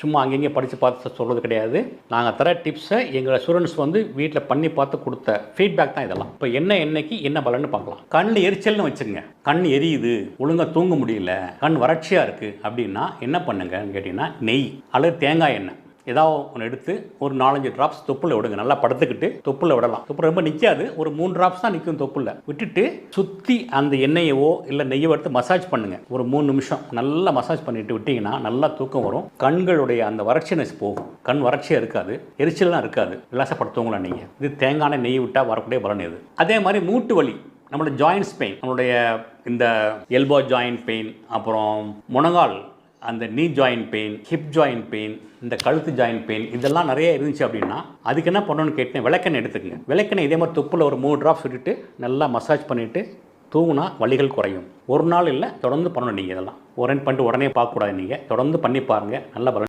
சும்மா அங்கங்கே படித்து பார்த்து சொல்கிறது கிடையாது. நாங்கள் தர டிப்ஸை எங்கள் ஸ்டூடெண்ட்ஸ் வந்து வீட்டில் பண்ணி பார்த்து கொடுத்த ஃபீட்பேக் தான் இதெல்லாம். இப்போ என்ன என்னைக்கு என்ன பலன்னு பார்க்கலாம். கண்ணில் எரிச்சல்னு வச்சுருங்க கண் எரியுது. ஒழுங்காக தூங்க முடியல. கண் வறட்சியாக இருக்குது அப்படின்னா என்ன பண்ணுங்கன்னு கேட்டிங்கன்னா நெய். அல்லது தேங்காய் எண்ணெய். ஏதாவது ஒன்று எடுத்து ஒரு நாலஞ்சு ட்ராப்ஸ் தொப்புல விடுங்க. நல்லா படுத்துக்கிட்டு தொப்புல விடலாம். தொப்பு ரொம்ப நிற்காது ஒரு மூணு ட்ராப்ஸ் தான் நிற்கும் தொப்புல விட்டுட்டு சுற்றி அந்த எண்ணெயவோ இல்லை நெய்யவோ எடுத்து மசாஜ் பண்ணுங்க. ஒரு மூணு நிமிஷம். நல்லா மசாஜ் பண்ணிட்டு விட்டீங்கன்னா நல்லா தூக்கம் வரும். கண்களுடைய அந்த வறட்சினஸ் போகும். கண் வறட்சியாக இருக்காது. எரிச்சல்லாம் இருக்காது. விலாசப்படுத்துவங்களா நீங்கள் இது தேங்காய் நெய் விட்டால் வரக்கூடிய பலன் இது அதே மாதிரி மூட்டு வலி. நம்மளோட ஜாயின்ஸ் பெயின் நம்மளுடைய இந்த எல்போ ஜாயின்ட் பெயின் அப்புறம் முனங்கால். அந்த நீ joint pain hip joint pain இந்த கழுத்து ஜாயின்ட் பெயின் இதெல்லாம் நிறைய இருந்துச்சு அப்படின்னா அதுக்கு என்ன பண்ணணும்னு கேட்டேன் விளக்கெண்ணெய் எடுத்துக்கங்க. விளக்கெண்ணெய் இதே மாதிரி துப்பில் ஒரு மூணு ட்ராப் சுட்டுட்டு நல்லா மசாஜ் பண்ணிவிட்டு தூங்கினா வலிகள் குறையும். ஒரு நாள் இல்லை தொடர்ந்து பண்ணணும் நீங்கள் இதெல்லாம். ஒரு பண்ணிட்டு உடனே பார்க்கக்கூடாது நீங்கள் தொடர்ந்து பண்ணி பாருங்கள் நல்ல பலன்